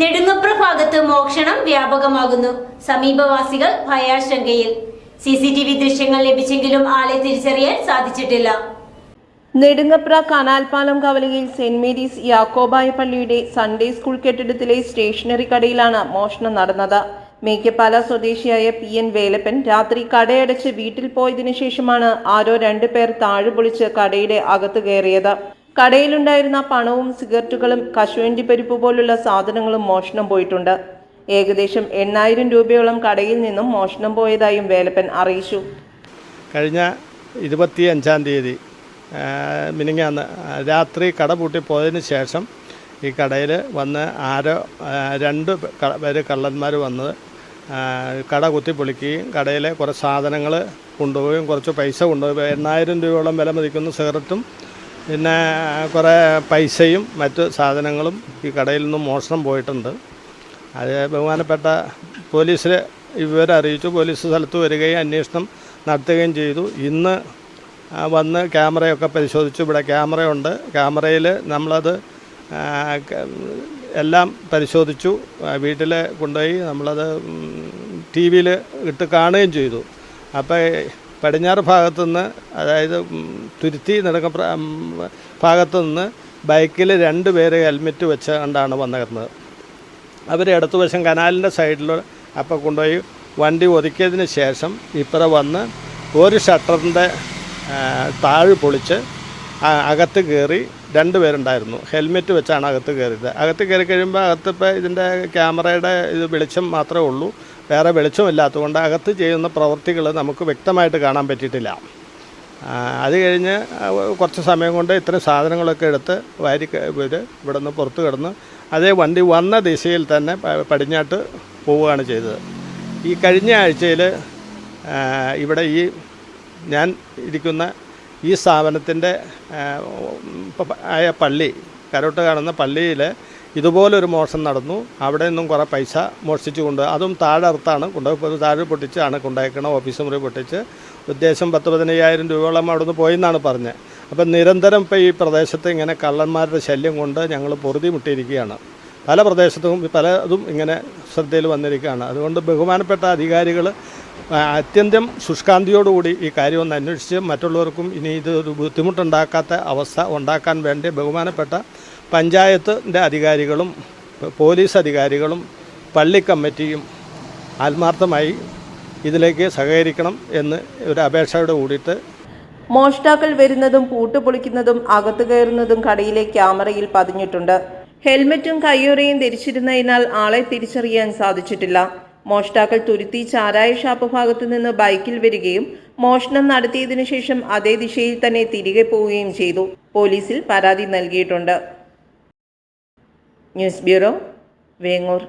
നെടുങ്ങപ്ര ഭാഗത്ത് മോഷണം വ്യാപകമാകുന്നു. സമീപവാസികൾ ഭയാശങ്കയിൽ. സി സി ടി വി ദൃശ്യങ്ങൾ ലഭിച്ചെങ്കിലും ആളെ തിരിച്ചറിയാൻ സാധിച്ചിട്ടില്ല. നെടുങ്ങപ്ര കനാൽപാലം കവലയിൽ സെന്റ് മേരീസ് യാക്കോബായ പള്ളിയുടെ സൺഡേ സ്കൂൾ കെട്ടിടത്തിലെ സ്റ്റേഷനറി കടയിലാണ് മോഷണം നടന്നത്. മേക്കപ്പാല സ്വദേശിയായ പി എൻ വേലപ്പൻ രാത്രി കടയടച്ച് വീട്ടിൽ പോയതിനു ശേഷമാണ് ആരോ രണ്ടുപേർ താഴെ പൊളിച്ച് കടയുടെ അകത്ത് കയറിയത്. കടയിലുണ്ടായിരുന്ന പണവും സിഗരറ്റുകളും കശുവണ്ടി പരിപ്പ് പോലുള്ള സാധനങ്ങളും മോഷണം പോയിട്ടുണ്ട്. ഏകദേശം എണ്ണായിരം രൂപയോളം കടയിൽ നിന്നും മോഷണം പോയതായും വേലപ്പൻ അറിയിച്ചു. കഴിഞ്ഞ ഇരുപത്തി അഞ്ചാം തീയതി മിനിങ്ങാന്ന് രാത്രി കട പൂട്ടിപ്പോയതിന് ശേഷം ഈ കടയിൽ വന്ന് ആരോ രണ്ട് പേര് കള്ളന്മാർ വന്ന് കട കുത്തി പൊളിക്കുകയും കടയിലെ കുറച്ച് സാധനങ്ങൾ കൊണ്ടുപോവുകയും കുറച്ച് പൈസ കൊണ്ടുപോയി എണ്ണായിരം രൂപയോളം വില മതിക്കുന്ന സിഗരറ്റും പിന്നെ കുറേ പൈസയും മറ്റു സാധനങ്ങളും ഈ കടയിൽ നിന്നും മോഷണം പോയിട്ടുണ്ട്. അത് ബഹുമാനപ്പെട്ട പോലീസിൽ വിവരം അറിയിച്ചു. പോലീസ് സ്ഥലത്ത് വരികയും അന്വേഷണം നടത്തുകയും ചെയ്തു. ഇന്ന് വന്ന് ക്യാമറയൊക്കെ പരിശോധിച്ചു. ഇവിടെ ക്യാമറയുണ്ട്. ക്യാമറയിൽ നമ്മളത് എല്ലാം പരിശോധിച്ചു. വീട്ടിൽ കൊണ്ടുപോയി നമ്മളത് ടി വിയിൽ ഇട്ട് കാണുകയും ചെയ്തു. അപ്പോൾ പടിഞ്ഞാറ് ഭാഗത്തു നിന്ന് അതായത് തുരുത്തി നടക്ക ഭാഗത്തു നിന്ന് ബൈക്കിൽ രണ്ട് പേര് ഹെൽമെറ്റ് വെച്ച് കണ്ടാണ് വന്നിരുന്നത് അവർ ഇടത്തുവശം കനാലിന്റെ സൈഡിൽ അപ്പം കൊണ്ടുപോയി വണ്ടി ഒതുക്കിയതിന് ശേഷം ഇപ്പറ വന്ന് ഒരു ഷട്ടറിന്റെ താഴ് പൊളിച്ച് അകത്ത് കയറി രണ്ട് പേരുണ്ടായിരുന്നു. ഹെൽമെറ്റ് വെച്ചാണ് അകത്ത് കയറിയത്. അകത്ത് കയറി കഴിയുമ്പോൾ അകത്ത് ഇപ്പോൾ ഇതിന്റെ ക്യാമറയുടെ ഇത് വെളിച്ചം മാത്രമേ ഉള്ളൂ. വേറെ വെളിച്ചമില്ലാത്തതുകൊണ്ട് അകത്ത് ചെയ്യുന്ന പ്രവൃത്തികൾ നമുക്ക് വ്യക്തമായിട്ട് കാണാൻ പറ്റിയിട്ടില്ല അത് കഴിഞ്ഞ് കുറച്ച് സമയം കൊണ്ട് ഇത്രയും സാധനങ്ങളൊക്കെ എടുത്ത് വാരി ഇവർ ഇവിടെ നിന്ന് പുറത്ത് കിടന്ന് അതേ വണ്ടി വന്ന ദിശയിൽ തന്നെ പടിഞ്ഞാട്ട് പോവുകയാണ് ചെയ്തത് ഈ കഴിഞ്ഞ ആഴ്ചയിൽ ഇവിടെ ഈ ഞാൻ ഇരിക്കുന്ന ഈ സ്ഥാപനത്തിന്റെ ആയ പള്ളി കരോട്ട് കാണുന്ന പള്ളിയിൽ ഇതുപോലൊരു മോഷണം നടന്നു. അവിടെ നിന്നും കുറേ പൈസ മോഷ്ടിച്ചു കൊണ്ട് അതും താഴെ അറുത്താണ് കൊണ്ടുപോയി താഴെ പൊട്ടിച്ചാണ് കൊണ്ടുപോയിക്കണം ഓഫീസ് മുറി പൊട്ടിച്ച് ഉദ്ദേശം പത്ത് പതിനയ്യായിരം രൂപയോളം അവിടെ നിന്ന് പോയെന്നാണ് പറഞ്ഞത്. അപ്പം നിരന്തരം ഇപ്പോൾ ഈ പ്രദേശത്ത് ഇങ്ങനെ കള്ളന്മാരുടെ ശല്യം കൊണ്ട് ഞങ്ങൾ പൊറുതി മുട്ടിയിരിക്കുകയാണ് പല പ്രദേശത്തും പലതും ഇങ്ങനെ ശ്രദ്ധയിൽ വന്നിരിക്കുകയാണ്. അതുകൊണ്ട് ബഹുമാനപ്പെട്ട അധികാരികൾ അത്യന്തം ശുഷ്കാന്തിയോടുകൂടി ഈ കാര്യം ഒന്ന് അന്വേഷിച്ച് മറ്റുള്ളവർക്കും ഇനി ഇതൊരു ബുദ്ധിമുട്ടുണ്ടാക്കാത്ത അവസ്ഥ ഉണ്ടാക്കാൻ വേണ്ടി ബഹുമാനപ്പെട്ട പഞ്ചായത്തിന്റെ അധികാരികളും പോലീസ് അധികാരികളും പള്ളി കമ്മിറ്റിയും ആത്മാർത്ഥമായി ഇതിലേക്ക് സഹകരിക്കണം എന്ന് ഒരു അപേക്ഷയോട് കൂടിയിട്ട് മോഷ്ടാക്കൾ വരുന്നതും പൂട്ടുപൊളിക്കുന്നതും അകത്തു കയറുന്നതും കടയിലെ ക്യാമറയിൽ പതിഞ്ഞിട്ടുണ്ട്. ഹെൽമറ്റും കയ്യുറയും ധരിച്ചിരുന്നതിനാൽ ആളെ തിരിച്ചറിയാൻ സാധിച്ചിട്ടില്ല. മോഷ്ടാക്കൾ തുരുത്തി ചാരായ ഷാപ്പ് ഭാഗത്തു നിന്ന് ബൈക്കിൽ വരികയും മോഷണം നടത്തിയതിനു ശേഷം അതേ ദിശയിൽ തന്നെ തിരികെ പോവുകയും ചെയ്തു. പോലീസിൽ പരാതി നൽകിയിട്ടുണ്ട്. News bureau Vengoor